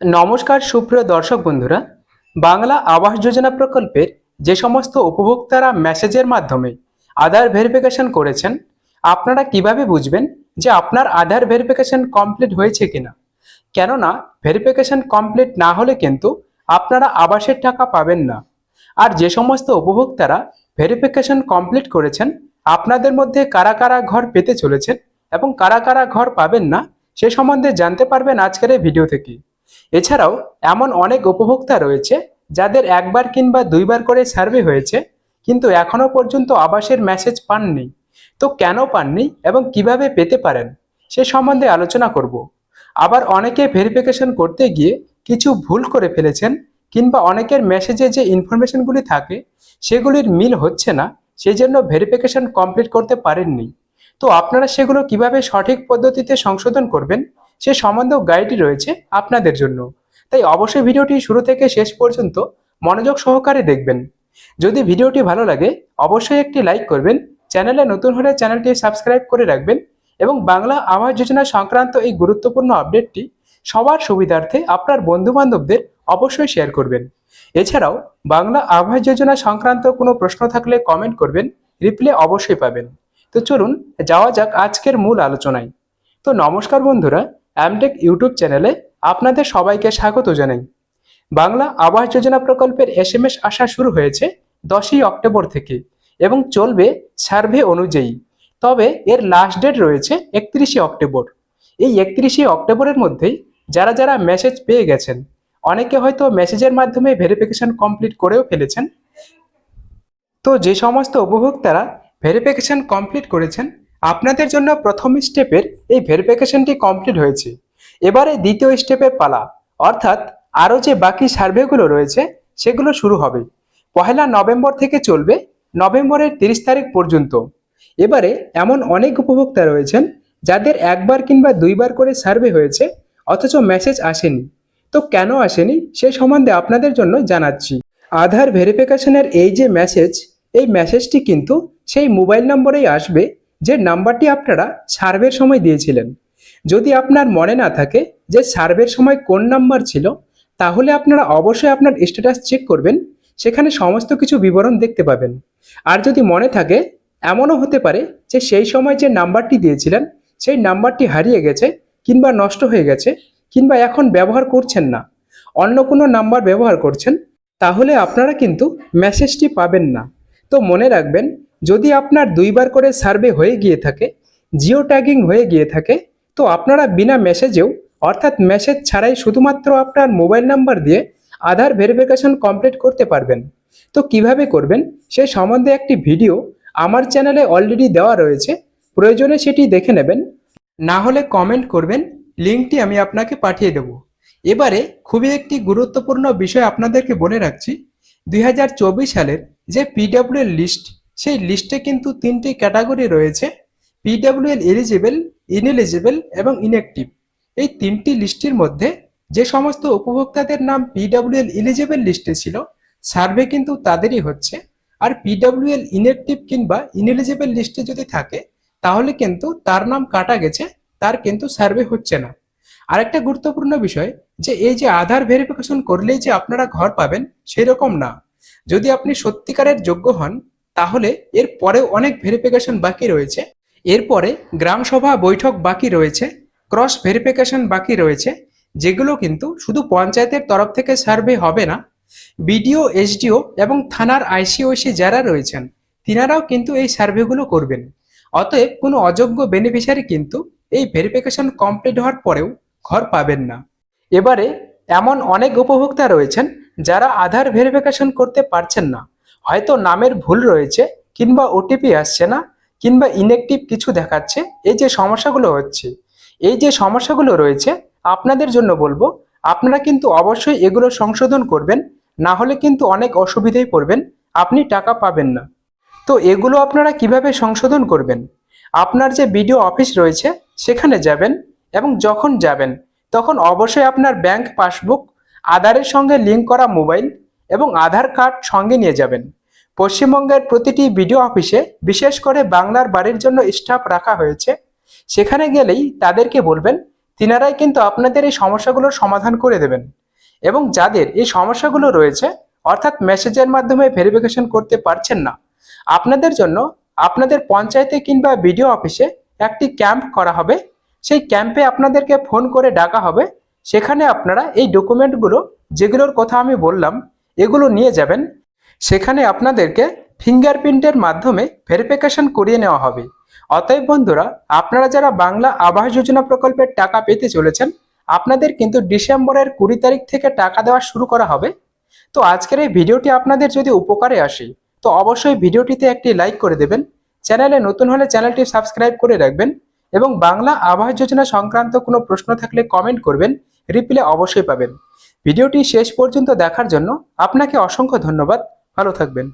নমস্কার, সুপ্রিয় দর্শক বন্ধুরা। বাংলা আবাস যোজনা প্রকল্পের যে সমস্ত উপভোক্তারা মেসেজের মাধ্যমে আধার ভেরিফিকেশন করেছেন, আপনারা কীভাবে বুঝবেন যে আপনার আধার ভেরিফিকেশন কমপ্লিট হয়েছে কিনা? কেননা ভেরিফিকেশন কমপ্লিট না হলে কিন্তু আপনারা আবাসের টাকা পাবেন না। আর যে সমস্ত উপভোক্তারা ভেরিফিকেশন কমপ্লিট করেছেন, আপনাদের মধ্যে কারা কারা ঘর পেতে চলেছেন এবং কারা কারা ঘর পাবেন না, সে সম্বন্ধে জানতে পারবেন আজকের এই ভিডিও থেকে। এছাড়াও এমন অনেক উপভোক্তা রয়েছে যাদের একবার কিংবা দুইবার করে সার্ভে হয়েছে, কিন্তু এখনও পর্যন্ত আবাসের মেসেজ পাননি। তো কেন পাননি এবং কীভাবে পেতে পারেন, সে সম্বন্ধে আলোচনা করব। আবার অনেকে ভেরিফিকেশন করতে গিয়ে কিছু ভুল করে ফেলেছেন কিংবা অনেকের মেসেজে যে ইনফরমেশনগুলি থাকে, সেগুলির মিল হচ্ছে না সেই জন্য ভেরিফিকেশন কমপ্লিট করতে পারেননি। তো আপনারা সেগুলো কীভাবে সঠিক পদ্ধতিতে সংশোধন করবেন সে সম্বন্ধেও গাইডটি রয়েছে আপনাদের জন্য। তাই অবশ্যই ভিডিওটি শুরু থেকে শেষ পর্যন্ত মনোযোগ সহকারে দেখবেন। যদি ভিডিওটি ভালো লাগে, অবশ্যই একটি লাইক করবেন, চ্যানেলে নতুন হলে চ্যানেলটি সাবস্ক্রাইব করে রাখবেন এবং বাংলা আবাস যোজনা সংক্রান্ত এই গুরুত্বপূর্ণ আপডেটটি সবার সুবিধার্থে আপনার বন্ধু বান্ধবদের অবশ্যই শেয়ার করবেন। এছাড়াও বাংলা আবাস যোজনা সংক্রান্ত কোনো প্রশ্ন থাকলে কমেন্ট করবেন রিপ্লে অবশ্যই পাবেন। তো চলুন, যাওয়া যাক আজকের মূল আলোচনায়। তো নমস্কার বন্ধুরা অ্যামটেক ইউটিউব চ্যানেলে আপনাদের সবাইকে স্বাগত জানাই। বাংলা আবাস যোজনা প্রকল্পের এস এম এস আসা শুরু হয়েছে দশই অক্টোবর থেকে এবং চলবে সার্ভে অনুযায়ী। তবে এর লাস্ট ডেট রয়েছে একত্রিশে অক্টোবর। এই একত্রিশে অক্টোবরের মধ্যেই যারা যারা মেসেজ পেয়ে গেছেন, অনেকে হয়তো মেসেজের মাধ্যমে ভেরিফিকেশন কমপ্লিট করেও ফেলেছেন। তো যে সমস্ত উপভোক্তারা ভেরিফিকেশন কমপ্লিট করেছেন আপনাদের জন্য প্রথম স্টেপের এই ভেরিফিকেশনটি কমপ্লিট হয়েছে। এবারে দ্বিতীয় স্টেপের পালা। অর্থাৎ আরও যে বাকি সার্ভেগুলো রয়েছে, সেগুলো শুরু হবে। পহেলা নভেম্বর থেকে চলবে নভেম্বরের তিরিশ তারিখ পর্যন্ত। এবারে এমন অনেক উপভোক্তা রয়েছেন যাদের একবার কিংবা দুইবার করে সার্ভে হয়েছে, অথচ মেসেজ আসেনি। তো কেন আসেনি, সে সম্বন্ধে আপনাদের জন্য জানাচ্ছি। আধার ভেরিফিকেশনের এই যে মেসেজ এই মেসেজটি কিন্তু সেই মোবাইল নম্বরেই আসবে যে নাম্বারটি আপনারা সার্ভের সময় দিয়েছিলেন। যদি আপনার মনে না থাকে যে সার্ভের সময় কোন নাম্বার ছিল, তাহলে আপনারা অবশ্যই আপনার স্ট্যাটাস চেক করবেন, সেখানে সমস্ত কিছু বিবরণ দেখতে পাবেন। আর যদি মনে থাকে, এমনও হতে পারে যে সেই সময় যে নাম্বারটি দিয়েছিলেন, সেই নাম্বারটি হারিয়ে গেছে কিংবা নষ্ট হয়ে গেছে কিংবা এখন ব্যবহার করছেন না, অন্য কোনো নাম্বার ব্যবহার করছেন, তাহলে আপনারা কিন্তু মেসেজটি পাবেন না। তো মনে রাখবেন যদি আপনার দুইবার করে সার্ভে হয়ে গিয়ে থাকে জিও ট্যাগিং হয়ে গিয়ে থাকে, তো আপনারা বিনা মেসেজেও, অর্থাৎ মেসেজ ছাড়াই শুধুমাত্র আপনার মোবাইল নাম্বার দিয়ে আধার ভেরিফিকেশন কমপ্লিট করতে পারবেন। তো কীভাবে করবেন? সে সম্বন্ধে একটি ভিডিও আমার চ্যানেলে অলরেডি দেওয়া রয়েছে। প্রয়োজনে সেটি দেখে নেবেন। না হলে কমেন্ট করবেন, লিঙ্কটি আমি আপনাকে পাঠিয়ে দেব। এবারে খুবই একটি গুরুত্বপূর্ণ বিষয় আপনাদেরকে বলে রাখছি। দুই হাজার চব্বিশ সালের যে পিডব্লিউ লিস্ট সেই লিস্টে কিন্তু তিনটি ক্যাটাগরি রয়েছে পিডাব্লিউএল এলিজিবল ইনএলিজিবল এবং ইনঅ্যাক্টিভ এই তিনটি লিস্টের মধ্যে যে সমস্ত উপভোক্তাদের নাম পিডব্লিউএল এলিজিবল লিস্টে ছিল সার্ভে কিন্তু তাদেরই হচ্ছে। আর পিডব্লিউএল ইনঅ্যাক্টিভ কিংবা ইনএলিজিবল লিস্টে যদি থাকে, তাহলে কিন্তু তার নাম কাটা গেছে, তার কিন্তু সার্ভে হচ্ছে না। আরেকটা গুরুত্বপূর্ণ বিষয়, যে এই যে আধার ভেরিফিকেশন করলেই যে আপনারা ঘর পাবেন, সেরকম না। যদি আপনি সত্যিকারের যোগ্য হন তাহলে এর পরেও অনেক ভেরিফিকেশন বাকি রয়েছে। এরপরে গ্রাম সভা বৈঠক বাকি রয়েছে ক্রস ভেরিফিকেশন বাকি রয়েছে, যেগুলো কিন্তু শুধু পঞ্চায়েতের তরফ থেকে সার্ভে হবে না, বিডিও, এসডিও এবং থানার আইসিওসি যারা রয়েছেন, তিনারাও কিন্তু এই সার্ভেগুলো করবেন। অতএব কোনো অযোগ্য বেনিফিশিয়ারি কিন্তু এই ভেরিফিকেশন কমপ্লিট হওয়ার পরেও ঘর পাবেন না। এবারে এমন অনেক উপভোক্তা রয়েছেন যারা আধার ভেরিফিকেশন করতে পারছেন না হয়তো নামের ভুল রয়েছে কিংবা ওটিপি আসছে না কিংবা ইনএক্টিভ কিছু দেখাচ্ছে। এই যে সমস্যাগুলো হচ্ছে, এই যে সমস্যাগুলো রয়েছে, আপনাদের জন্য বলব, আপনারা কিন্তু অবশ্যই এগুলো সংশোধন করবেন, না হলে কিন্তু অনেক অসুবিধায় পড়বেন, আপনি টাকা পাবেন না। তো এগুলো আপনারা কীভাবে সংশোধন করবেন? আপনার যে বিডিও অফিস রয়েছে, সেখানে যাবেন এবং যখন যাবেন, তখন অবশ্যই আপনার ব্যাংক পাসবুক, আধারের সঙ্গে লিঙ্ক করা মোবাইল এবং আধার কার্ড সঙ্গে নিয়ে যাবেন। পশ্চিমবঙ্গের প্রতিটি বিডিও অফিসে বিশেষ করে বাংলার বাড়ির জন্য স্টাফ রাখা হয়েছে। সেখানে গেলেই তাদেরকে বলবেন, তিনারাই কিন্তু আপনাদের এই সমস্যাগুলোর সমাধান করে দেবেন। এবং যাদের এই সমস্যাগুলো রয়েছে, অর্থাৎ মেসেজের মাধ্যমে ভেরিফিকেশন করতে পারছেন না, আপনাদের জন্য আপনাদের পঞ্চায়েতে কিংবা বিডিও অফিসে একটি ক্যাম্প করা হবে। সেই ক্যাম্পে আপনাদেরকে ফোন করে ডাকা হবে। সেখানে আপনারা এই ডকুমেন্টগুলো, যেগুলোর কথা আমি বললাম এগুলো নিয়ে যাবেন। সেখানে আপনাদেরকে ফিঙ্গারপ্রিন্টের মাধ্যমে ভেরিফিকেশন করিয়ে নেওয়া হবে। অতএব বন্ধুরা, আপনারা যারা বাংলা আবাস যোজনা প্রকল্পের টাকা পেতে চলেছেন, আপনাদের কিন্তু ডিসেম্বরের কুড়ি তারিখ থেকে টাকা দেওয়া শুরু করা হবে। তো আজকের এই ভিডিওটি আপনাদের যদি উপকারে আসে, তো অবশ্যই ভিডিওটিতে একটি লাইক করে দেবেন, চ্যানেলে নতুন হলে চ্যানেলটি সাবস্ক্রাইব করে রাখবেন এবং বাংলা আবাস যোজনা সংক্রান্ত কোনো প্রশ্ন থাকলে কমেন্ট করবেন রিপ্লাই অবশ্যই পাবেন। ভিডিওটি শেষ পর্যন্ত দেখার জন্য আপনাকে অসংখ্য ধন্যবাদ। ভালো থাকবেন।